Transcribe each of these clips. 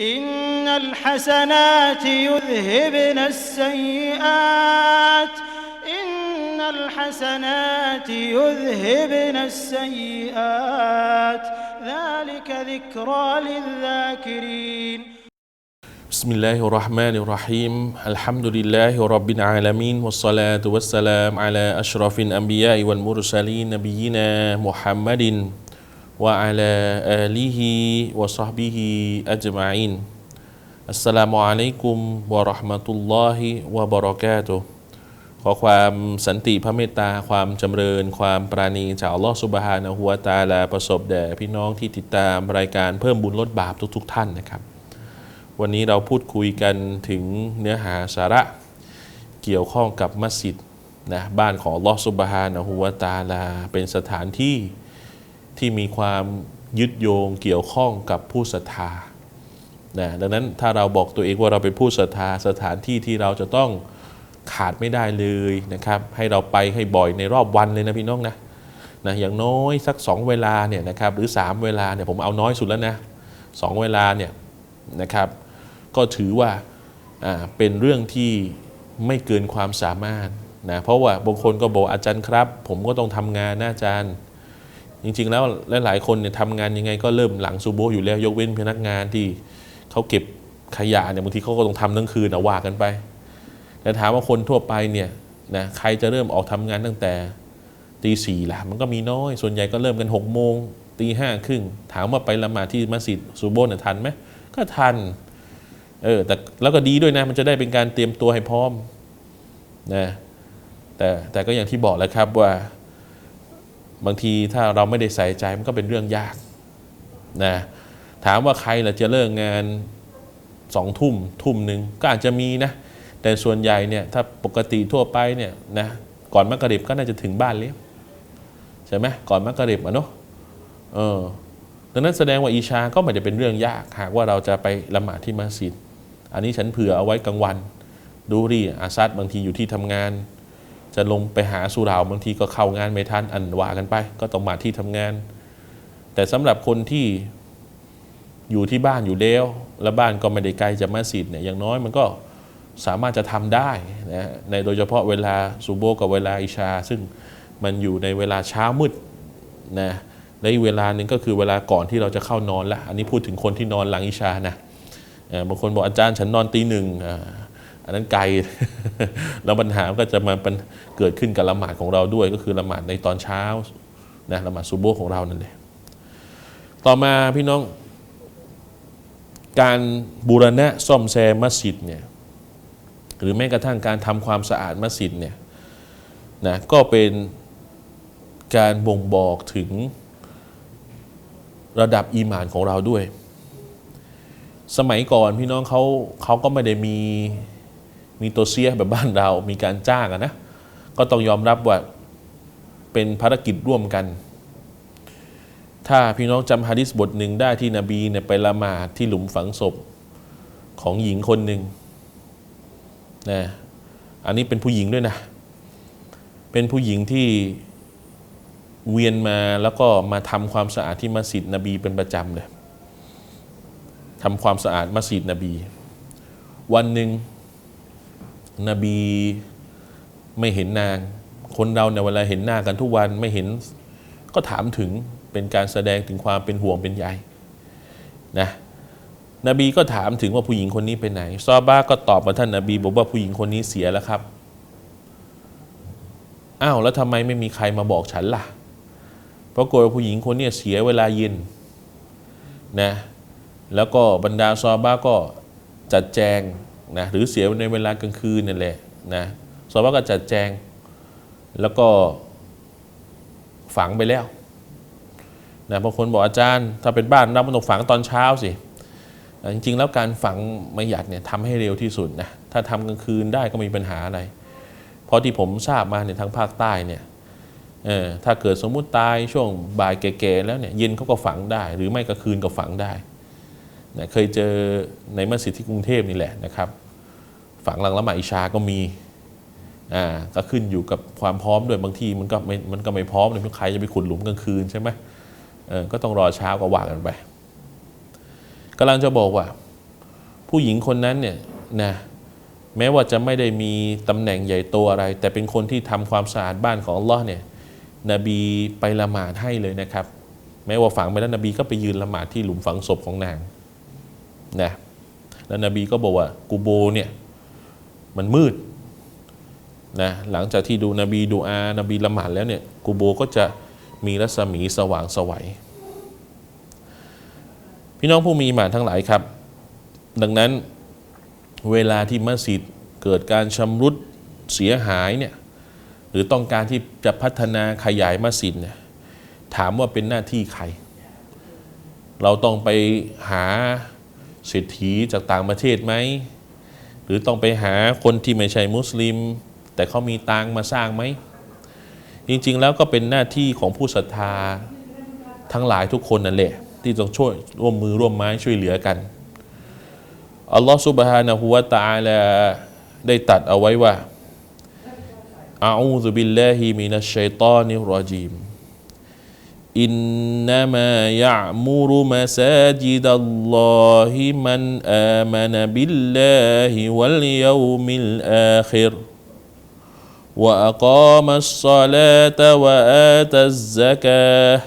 إن الحسنات يذهبن السيئات. إن الحسنات يذهبن السيئات. ذلك ذكرى للذاكرين. بسم الله الرحمن الرحيم. الحمد لله رب العالمين والصلاة والسلام على أشرف الأنبياء والمرسلين نبينا محمد. وعلى آله وصحبه أجمعين السلام عليكم ورحمة الله وبركاته ขอความสันติพระเมตตาความจำเริญ ความปราณีจากอัลลอฮฺสุบฮานะฮุวาตาลาประสบแด่พี่น้องที่ติดตามรายการเพิ่มบุญลดบาปทุก ๆ ท่านนะครับ วันนี้เราพูดคุยกันถึงเนื้อหาสาระเกี่ยวข้องกับมัสยิดนะบ้านของอัลลอฮฺสุบฮานะฮุวาตาลา เป็นสถานที่ ที่มีความยึดโยงเกี่ยวข้องกับผู้ศรัทธานะดังนั้นถ้าเราบอกตัวเองว่าเราเป็นผู้ศรัทธาสถานที่ที่เราจะต้องขาดไม่ได้เลยนะครับ ให้เราไปให้บ่อยในรอบวันเลยนะพี่น้องนะนะอย่างน้อยสัก 2 เวลาเนี่ยนะครับหรือ 3 เวลาเนี่ยผมเอาน้อยสุดแล้วนะสองเวลาเนี่ยนะครับ ก็ถือว่าเป็นเรื่องที่ไม่เกินความสามารถนะเพราะว่าบางคนก็บอกอาจารย์ครับ ผมก็ต้องทำงานนะอาจารย์ จริง ๆ แล้วหลายๆคนเนี่ยทำงานยังไงก็เริ่มหลังซูโบอยู่แล้วยกเว้นพนักงานที่เขาเก็บขยะเนี่ยบางทีเขาก็ต้องทำทั้งคืนนะว่ากันไปแต่ถามว่าคนทั่วไปเนี่ยนะใครจะเริ่มออกทำงานตั้งแต่ตีสี่ละมันก็มีน้อย ส่วนใหญ่ก็เริ่มกัน6กโมงตีห้าครึ่งถามว่าไปละหมาดที่มัสยิดซูโบเนี่ยทันไหมก็ทันเออแต่แล้วก็ดีด้วยนะมันจะได้เป็นการเตรียมตัวให้พร้อมนะแต่แต่ก็อย่างที่บอกแล้วครับว่า บางทีถ้าเราไม่ได้ใส่ใจมันก็เป็นเรื่องยากนะถามว่าใครล่ะจะเลิกงานสองทุ่มทุ่มหนึ่งก็อาจจะมีนะ แต่ส่วนใหญ่เนี่ยถ้าปกติทั่วไปเนี่ยนะก่อนมักกะริบก็น่าจะถึงบ้านแล้วใช่ไหมก่อนมักกะริบอะเนาะเออดังนั้นแสดงว่าอีชาก็ไม่ได้เป็นเรื่องยากหากว่าเราจะไปละหมาดที่มัสยิดอันนี้ฉันเผื่อเอาไว้กลางวัน ดูดิอาซัดบางทีอยู่ที่ทำงาน จะลงไปหาสุราบางทีก็เข้างานไม่ทันอันว่ากันไป ก็ต้องมาที่ทำงาน แต่สำหรับคนที่อยู่ที่บ้านอยู่แล้วและบ้านก็ไม่ได้ไกลจากมัสยิดเนี่ยอย่างน้อยมันก็สามารถจะทำได้นะในโดยเฉพาะเวลาซูโบกับเวลาอิชา ซึ่งมันอยู่ในเวลาเช้ามืดนะและอีกเวลาหนึ่งก็คือเวลาก่อนที่เราจะเข้านอนละอันนี้พูดถึงคนที่นอนหลังอิชานะบางคนบอกอาจารย์ฉันนอนตีหนึ่ง อันนั้นไกล แล้วปัญหาก็จะมาเป็นเกิดขึ้นกับละหมาดของเราด้วย ก็คือละหมาดในตอนเช้านะละหมาดซูโบของเรานั่นแหละต่อมาพี่น้อง การบูรณะซ่อมแซมมัสยิดเนี่ยหรือแม้กระทั่งการทำความสะอาดมัสยิดเนี่ยนะก็เป็นการบ่งบอกถึงระดับอีหมานของเราด้วย สมัยก่อนพี่น้องเขาเขาก็ไม่ได้มี มีตัวเสียแบบบ้านเรา มีการจ้างนะ ก็ต้องยอมรับว่าเป็นภารกิจร่วมกัน ถ้าพี่น้องจำฮะดิษบทหนึ่งได้ที่นบีเนี่ยไปละหมาดที่หลุมฝังศพของหญิงคนหนึ่งนะอันนี้เป็นผู้หญิงด้วยนะ เป็นผู้หญิงที่เวียนมาแล้วก็มาทำความสะอาดที่มัสยิดนบีเป็นประจำเลยทำความสะอาดมัสยิดนบี วันหนึ่ง นบีไม่เห็นนาง คนเราในยเวลาเห็นหน้ากันทุกวันไม่เห็นก็ถามถึงเป็นการแสดงถึงความเป็นห่วงเป็นใยนะนบีก็ถามถึงว่าผู้หญิงคนนี้ไปไหนซอบ้าก็ตอบมาท่านนบีบอกว่าผู้หญิงคนนี้เสียแล้วครับอ้าวแล้วทำไมไม่มีใครมาบอกฉันล่ะเพราะกลัวผู้หญิงคนนี้เสียเวลาเย็นนะแล้วก็บรรดาซอบ้าก็จัดแจง นะหรือเสียในเวลากลางคืนนั่นแหละนะซอบ้าก็จัดแจงแล้วก็ฝังไปแล้วนะบางคนบอกอาจารย์ ถ้าเป็นบ้านเรามันต้องฝังตอนเช้าสิจริงๆ แล้วการฝังไม้หยัดเนี่ยทำให้เร็วที่สุดนะถ้าทำกลางคืนได้ก็ไม่มีปัญหาอะไร เพราะที่ผมทราบมาเนี่ยทางภาคใต้เนี่ยถ้าเกิดสมมุติตายช่วงบ่ายแก่ๆแล้วเนี่ยเย็นเขาก็ฝังได้ หรือไม่กลางคืนก็ฝังได้นะเคยเจอในมัสยิดที่กรุงเทพนี่แหละนะครับ ฝังหลังละหมาดอิชาก็มีอ่าก็ขึ้นอยู่กับความพร้อมด้วยบางทีมันก็ไม่มันก็ไม่พร้อมเลยใครจะไปขุดหลุมกลางคืนใช่ไหมเออก็ต้องรอเช้าก็ว่ากันไปกำลังจะบอกว่า ผู้หญิงคนนั้นเนี่ยนะแม้ว่าจะไม่ได้มีตำแหน่งใหญ่โตอะไร แต่เป็นคนที่ทำความสะอาดบ้านของอัลลอฮ์เนี่ยนบีไปละหมาดให้เลยนะครับ แม้ว่าฝังไปแล้วนบีก็ไปยืนละหมาดที่หลุมฝังศพของนางนะแล้วนบีก็บอกว่ากูโบเนี่ย มันมืดนะหลังจากที่ดูนบีดูอา นบีละหมาดแล้วเนี่ยกูโบก็จะมีรัศมีสว่างสวัย พี่น้องผู้มีหมานทั้งหลายครับ ดังนั้นเวลาที่มัสยิดเกิดการชำรุดเสียหายเนี่ยหรือต้องการที่จะพัฒนาขยายมัสยิดเนี่ยถามว่าเป็นหน้าที่ใคร เราต้องไปหาเศรษฐีจากต่างประเทศไหม หรือต้องไปหาคนที่ไม่ใช่มุสลิม แต่เขามีตังมาสร้างไหม จริงๆแล้วก็เป็นหน้าที่ของผู้ศรัทธาทั้งหลายทุกคนนั่นแหละที่ต้องช่วยร่วมมือร่วมไม้ช่วยเหลือกันอัลลอฮฺสุบฮานะฮูวะตาลาได้ตัดเอาไว้ว่าอาอูซุบิลลาฮิมินัชชัยตานิรรจีม إنما يعمر مساجد الله من آمن بالله واليوم الآخر وأقام الصلاة وآتى الزكاة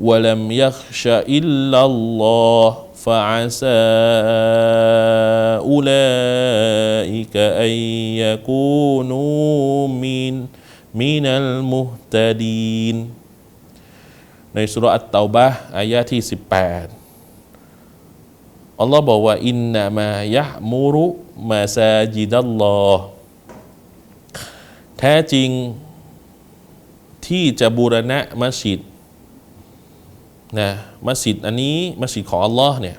ولم يخش إلا الله فعسى أولئك أن يكونوا من من المهتدين ในสุรอัตเตาบะห์อายะที่ 18 อัลลอฮ์บอกว่า อินนามายะมูรุมาซาจิดัลลอแท้จริงที่จะบูรณะมัสยิดนะมัสยิดอันนี้มัสยิดของอัลลอฮ์เนี่ย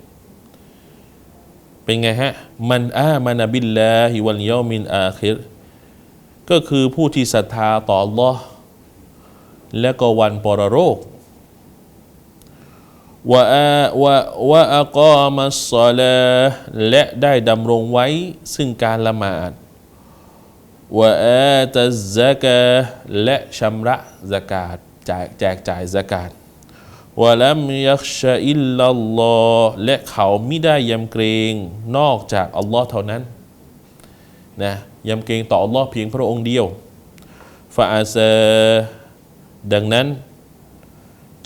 เป็นไงฮะ มันอามานาบิลลาฮิวัลยามินอาคิรก็คือผู้ที่ศรัทธาต่ออัลลอฮ์และก็วันปรโรค วะอาวะวะอักามัสลาและได้ดำรงไว้ซึ่งการละหมาดวะอาตัซะกาและชำระสกาดจ่ายแจกจ่ายสกาดวะลัมยักชะอิลลัลลอฮและเขาไม่ได้ยำเกรงนอกจากอัลลอฮ์เท่านั้นนะยำเกรงต่ออัลลอฮ์เพียงพระองค์เดียวฟาอาซดังนั้น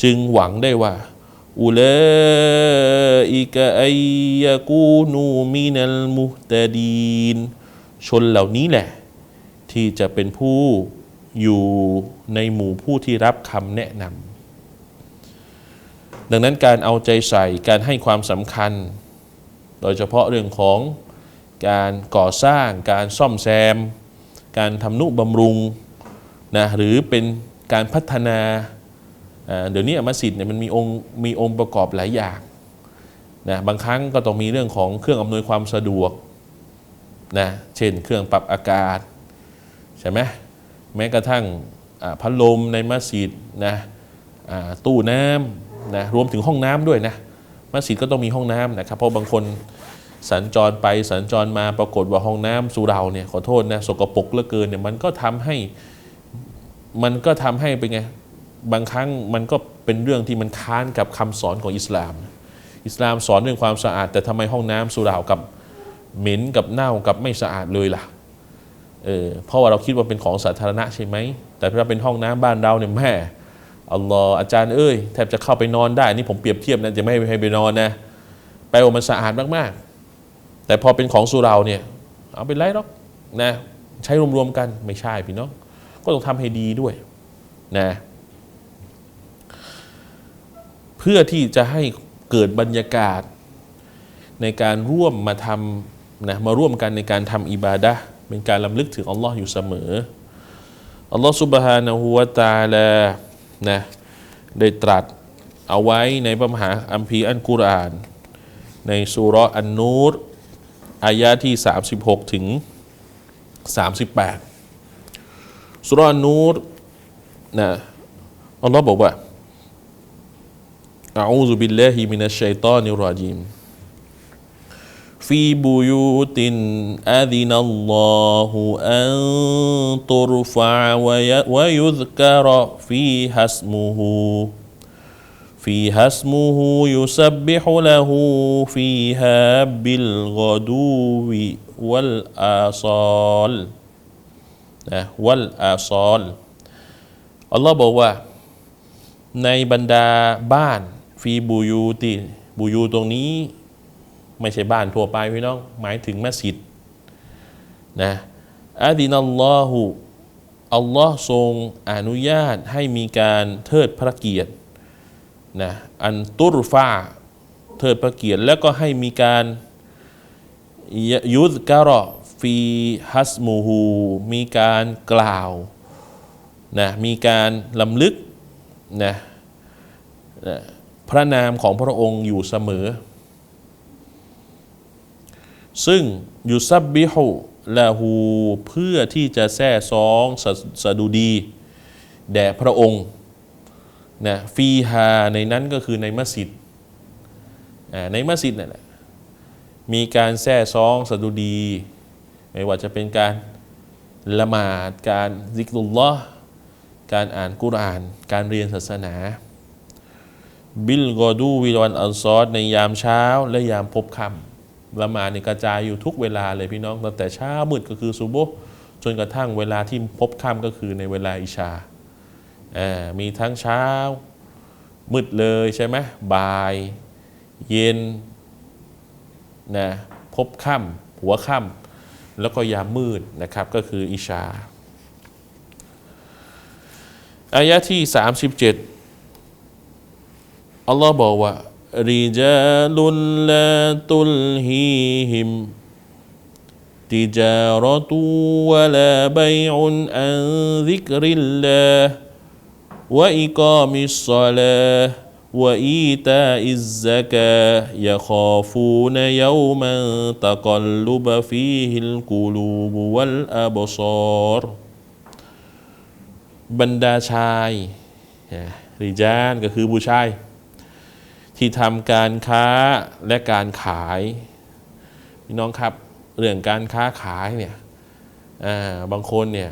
จึงหวังได้ว่า อุลาอิกะอัยยะกูนูมินัลมุตดีนชนเหล่านี้แหละ ที่จะเป็นผู้อยู่ในหมู่ผู้ที่รับคำแนะนำดังนั้นการเอาใจใส่การให้ความสำคัญ โดยเฉพาะเรื่องของการก่อสร้าง การซ่อมแซม การทำนุบำรุงนะหรือเป็นการพัฒนา เดี๋ยวนี้มัสยิดเนี่ยมันมีองค์มีองค์ประกอบหลายอย่างนะบางครั้งก็ต้องมีเรื่องของเครื่องอำนวยความสะดวกนะเช่นเครื่องปรับอากาศใช่ไหมแม้กระทั่งพัดลมในมัสยิดนะตู้น้ำนะรวมถึงห้องน้ำด้วยนะมัสยิดก็ต้องมีห้องน้ำนะครับเพราะบางคนสัญจรไปสัญจรมาปรากฏว่าห้องน้ำสุเราเนี่ยขอโทษนะสกปรกเหลือเกินเนี่ยมันก็ทำให้มันก็ทำให้เป็นไง บางครั้งมันก็เป็นเรื่องที่มันค้านกับคำสอนของอิสลาม อิสลามสอนเรื่องความสะอาด แต่ทำไมห้องน้ำสุรากับเหม็นกับเน่ากับไม่สะอาดเลยล่ะเออเพราะว่าเราคิดว่าเป็นของสาธารณะใช่ไหม แต่ถ้าเป็นห้องน้ำบ้านเราเนี่ยแม่อัลลอฮ์อาจารย์เอ้ยแทบจะเข้าไปนอนได้นี่ผมเปรียบเทียบนะจะไม่ให้ไปนอนนะแปลว่ามันสะอาดมากๆ แต่พอเป็นของสุราเนี่ยเอาเป็นไรหรอกนะใช้รวมๆกันไม่ใช่พี่น้องก็ต้องทำให้ดีด้วยนะ พื่อที่จะให้เกิดบรรยากาศ ในการร่วมมาทำนะมาร่วมกันในการทำอิบาดะเป็นการลำลึกถึงอัลลอฮ์อยู่เสมออัลลอฮ์สุบฮานะฮูวตาลานะได้ตรัสเอาไว้ในพระมหาอัมพีอันกุรอาน ในสุรอันนูรอายะที่ 36 ถึง 38สุรอันนูรนะอัลลอฮ์บอกว่า อาอูซุบิลลาฮิมินัชชัยฏอนิรรจีม في بيوت أذن الله أن ترفع وي- ويذكر فيها اسمه فيها اسمه يسبح له فيها بالغدو والآصال นะวัลอาซอลอัลลอฮ์บอกว่า ในบรรดาบ้าน ฟีบูยูติบูยูตรงนี้ไม่ใช่บ้านทั่วไปพี่น้อง หมายถึงมัสยิดนะอาดินัลลอฮุอัลลอฮ์ทรงอนุญาตให้มีการเทิดพระเกียรตินะอันตุรฟาเทิดพระเกียรติแล้วก็ให้มีการยุดกะรอฟีฮัสมูฮูมีการกล่าวนะมีการลำลึกนะนะ พระนามของพระองค์อยู่เสมอ ซึ่งยุซับบิฮูละหูเพื่อที่จะแท้ซองสสดุดี แด่พระองค์นะฟีฮาในนั้นก็คือในมัสยิดในมัสยิดนั่นแหละมีการแท้ซองสดุดี ไม่ว่าจะเป็นการละหมาดการซิกรุลลอฮ์การอ่านกุรอาน การเรียนศาสนา บิลกอดูวิวันอัลซอดในยามเช้าและยามพบค่ำละหมาดเนี่ยกระจายอยู่ทุกเวลาเลยพี่น้องตั้งแต่เช้ามืดก็คือซุโบจนกระทั่งเวลาที่พบค่ำก็คือในเวลาอิชาอ่ามีทั้งเช้า มืดเลยใช่ไหมบ่าย เย็นนะพบค่ำหัวค่ำแล้วก็ยามมืดนะครับก็คืออิชาอายะที่ 37 อัลลอฮ์บอกว่าริจาลุนลาตุลฮีฮิมติจารตุวะลาบัยอุนอันซิกริลลาห์วะอิกามิสศอลาห์วะอีตาอิซซะกาห์ยะคาฟูนยอมันตะกัลลุบฟีฮิลกุลูบวัลอับซอรบรรดาชายริจานก็คือผู้ชาย ที่ทำการค้าและการขายพี่น้องครับเรื่องการค้าขายเนี่ยาบางคนเนี่ย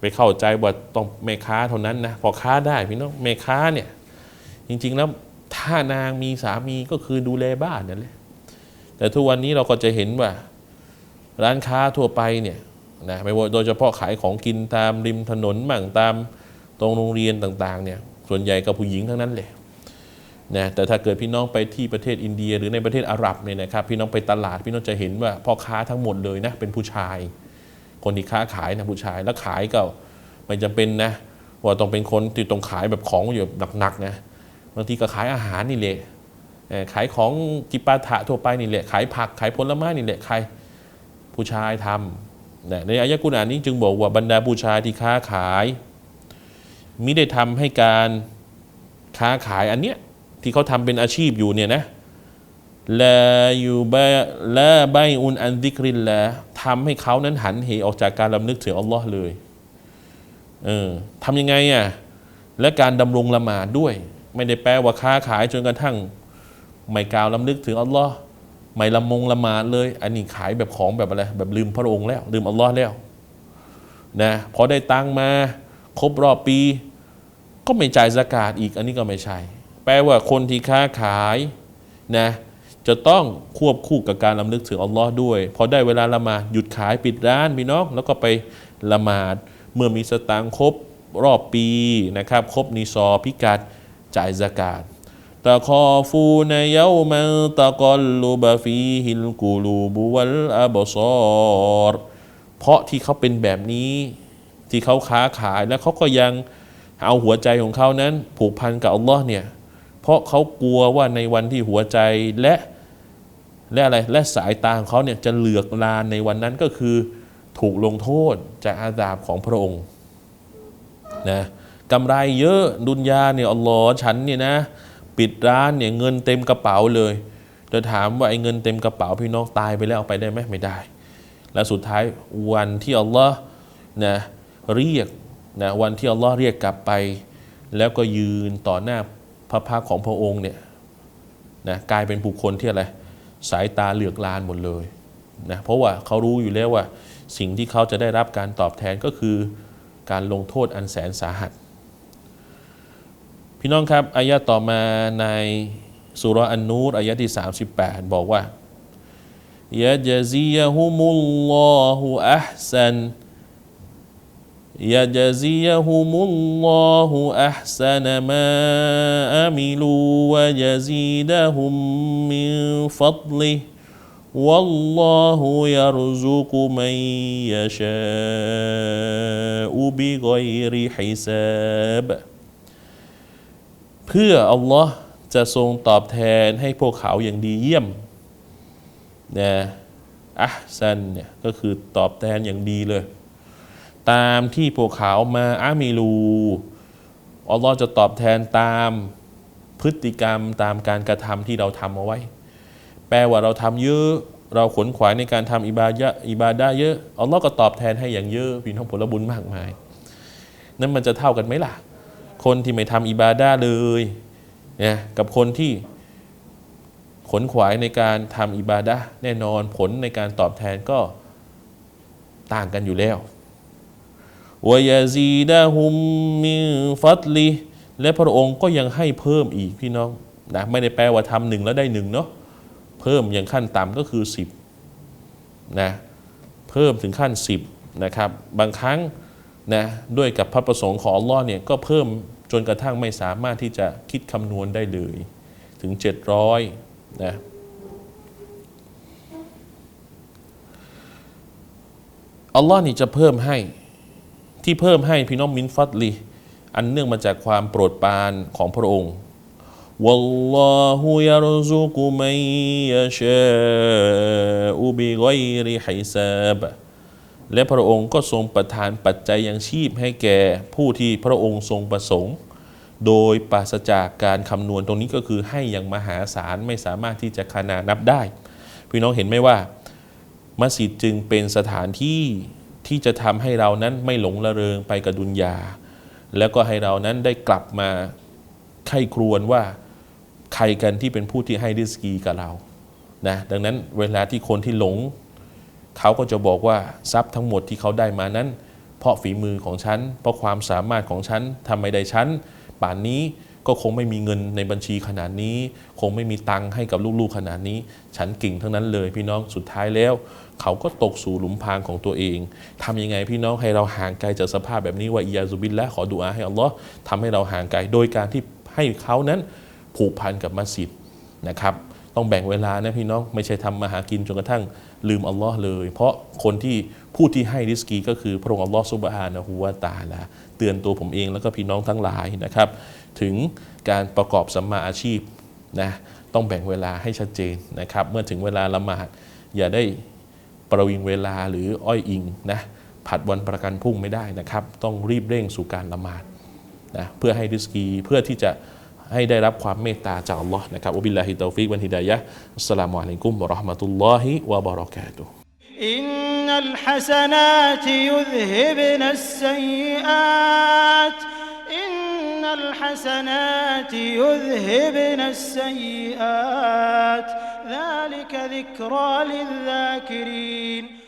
ไปเข้าใจว่าต้องแม่ค้าเท่านั้นนะพอค้าได้พี่น้องแม่ค้าเนี่ยจริงๆแล้วถ้านางมีสามีก็คือดูแลบ้านนั่นแหละแต่ทุกวันนี้เราก็จะเห็นว่า ร้านค้าทั่วไปเนี่ยนะไม่ว่าโดยเฉพาะขายของกินตามริมถนนมั่งตามตรงโรงเรียนต่างๆเนี่ยส่วนใหญ่กับผู้หญิงทั้งนั้นเลย นะแต่ถ้าเกิดพี่น้องไปที่ประเทศอินเดีย หรือในประเทศอาหรับเนี่ยนะครับพี่น้องไปตลาดพี่น้องจะเห็นว่าพ่อค้าทั้งหมดเลยนะเป็นผู้ชาย คนที่ค้าขายนะผู้ชายแล้วขายก็ไม่จำเป็นนะว่าต้องเป็นคนที่ต้องขายแบบของอยู่หนักๆนะบางทีก็ขายอาหารนี่แหละขายของกิปาถะทั่วไปนี่แหละขายผักขายผลไม้นี่แหละใครผู้ชายทำนะในอายะกุรอานนี้จึงบอกว่าบรรดาผู้ชายที่ค้าขายมิได้ทำให้การค้าขายอันเนี้ย ที่เขาทำเป็นอาชีพอยู่เนี่ยนะลาอยู่บะลาใบอุนอันดิกรินละทำให้เขานั้นหันเหออกจากการลำลึกถึงอัลลอฮ์เลยเออทำยังไงอะและการดำรงละหมาดด้วย ไม่ได้แปลว่าค้าขายจนกระทั่ง ไม่กล่าวลำลึกถึงอัลลอฮ์ไม่ละมงละหมาดเลย อันนี้ขายแบบของแบบอะไรแบบลืมพระองค์แล้ว ลืมอัลลอฮ์แล้วนะพอได้ตังมา ครบรอบปี ก็ไม่จ่ายสกาดอีก อันนี้ก็ไม่ใช่ แปลว่าคนที่ค้าขายนะจะต้องควบคู่กับการลำลึกถึงอัลลอฮ์ด้วย พอได้เวลาละหมาดหยุดขายปิดร้านพี่น้องแล้วก็ไปละหมาดเมื่อมีสตางค์ครบรอบปีนะครับครบนิซอพิกัดจ่ายสกาดตะคอฟูนเยามันตะกอลลูบฟีฮิลกูลูบุวัลอับซอรเพราะที่เขาเป็นแบบนี้ ที่เขาค้าขายแล้วเขาก็ยังเอาหัวใจของเขานั้นผูกพันกับอัลลอฮ์เนี่ย เพราะเขากลัวว่าในวันที่หัวใจและและอะไรและสายตาของเขาเนี่ยจะเหลือกลานในวันนั้นก็คือถูกลงโทษจากอาดาบของพระองค์นะกำไรเยอะดุนยาเนี่ยอัลลอฮ์ฉันเนี่ยนะ ปิดร้านเนี่ยเงินเต็มกระเป๋าเลยจะถามว่าไอ้เงินเต็มกระเป๋าพี่น้องตายไปแล้วเอาไปได้ไหมไม่ได้ และสุดท้ายวันที่อัลลอฮ์นะเรียกนะวันที่อัลลอฮ์เรียกกลับไป แล้วก็ยืนต่อหน้า พระพักของพระองค์เนี่ยนะกลายเป็นบุคคลที่อะไรสายตาเหลือกลานหมดเลยนะเพราะว่าเขารู้อยู่แล้วว่าสิ่งที่เขาจะได้รับการตอบแทนก็คือการลงโทษอันแสนสาหัส พี่น้องครับอายะต่อมาในสุราอันนูรอายะที่ 38 บอกว่ายะจซียะฮุมุลลอฮุอัพซัน يجزيهم الله أحسن ما عملوا ويزيدهم من فضله والله يرزق من يشاء بغير حساب เพื่ออัลลอฮ์จะทรงตอบแทนให้พวกเขาอย่างดีเยี่ยมนะอัพซันเนี่ยก็คือตอบแทนอย่างดีเลย ตามที่พวกเขามาอามิลูอัลลอฮ์จะตอบแทนตามพฤติกรรมตามการกระทำที่เราทำเอาไว้ แปลว่าเราทำเยอะเราขนขวายในการทำอิบายะอิบาดาเยอะอัลลอฮ์ก็ตอบแทนให้อย่างเยอะพี่น้องผลบุญมากมาย นั่นมันจะเท่ากันไหมล่ะ คนที่ไม่ทำอิบาดาเลยเนี่ยกับคนที่ขนขวายในการทำอิบาดาแน่นอนผลในการตอบแทนก็ต่างกันอยู่แล้ว วยาซีดาฮุมมิฟัตลีและพระองค์ก็ยังให้เพิ่มอีกพี่น้องนะไม่ได้แปลว่าทำหนึ่งแล้วได้หนึ่งเนาะเพิ่มอย่างขั้นต่ำก็คือ 10นะเพิ่มถึงขั้น 10นะครับบางครั้งนะด้วยกับพระประสงค์ของอัลลอฮ์เนี่ยก็เพิ่มจนกระทั่งไม่สามารถที่จะคิดคำนวณได้เลย ถึง 700นะอัลลอฮ์นี่จะเพิ่มให้ ที่เพิ่มให้พี่น้องมินฟัตลีอันเนื่องมาจากความโปรดปรานของพระองค์วัลลอฮุยารซุกุมัยยะชาอุบิกอยริฮิซาบและพระองค์ก็ทรงประทานปัจจัยยังชีพให้แก่ผู้ที่พระองค์ทรงประสงค์ โดยปราศจากการคำนวณตรงนี้ก็คือให้อย่างมหาศาลไม่สามารถที่จะขนานับได้ พี่น้องเห็นไหมว่า มัสยิดจึงเป็นสถานที่ ที่จะทำให้เรานั้นไม่หลงระเริงไปกับดุนยา แล้วก็ให้เรานั้นได้กลับมาไข้ครวญว่าใครกันที่เป็นผู้ที่ให้ริสกีกับเรานะดังนั้นเวลาที่คนที่หลง เขาก็จะบอกว่าทรัพย์ทั้งหมดที่เขาได้มานั้น เพราะฝีมือของฉัน เพราะความสามารถของฉันทำไม่ได้ฉันป่านนี้ ก็คงไม่มีเงินในบัญชีขนาดนี้ คงไม่มีตังค์ให้กับลูกๆขนาดนี้ ฉันเก่งทั้งนั้นเลยพี่น้องสุดท้ายแล้ว เขาก็ตกสู่หลุมพรางของตัวเองทำยังไงพี่น้องให้เราห่างไกลจากสภาพแบบนี้ว่าอียาซุบินและขอดุอาให้อัลลอฮ์ทำให้เราห่างไกลโดยการที่ให้เขานั้นผูกพันกับมัสยิดนะครับต้องแบ่งเวลานะพี่น้องไม่ใช่ทำมาหากินจนกระทั่งลืมอัลลอฮ์เลย เพราะคนที่ผู้ที่ให้ริสกีก็คือพระองค์อัลลอฮ์ซุบฮานะฮูวาตาลาเตือนตัวผมเองแล้วก็พี่น้องทั้งหลายนะครับ ถึงการประกอบสัมมาอาชีพนะต้องแบ่งเวลาให้ชัดเจนนะครับ เมื่อถึงเวลาละหมาดอย่าได้ประวิงเวลาหรืออ้อยอิงนะผัดวันประกันพรุ่งไม่ได้นะครับ ต้องรีบเร่งสู่การละหมาดนะเพื่อให้ดิสกีเพื่อที่จะให้ได้รับความเมตตาจากอัลลอฮ์นะครับอุบิลลาฮิตาฟิกวันฮิดายะอัสลามุอะลัยกุมวะราะห์มะตุลลอฮิวะบะรอกาตุอินนัลฮะซะนาติยุซฮิบนัสซัยอาต الحسنات يذهبن السيئات. ذلك ذكرى للذاكرين.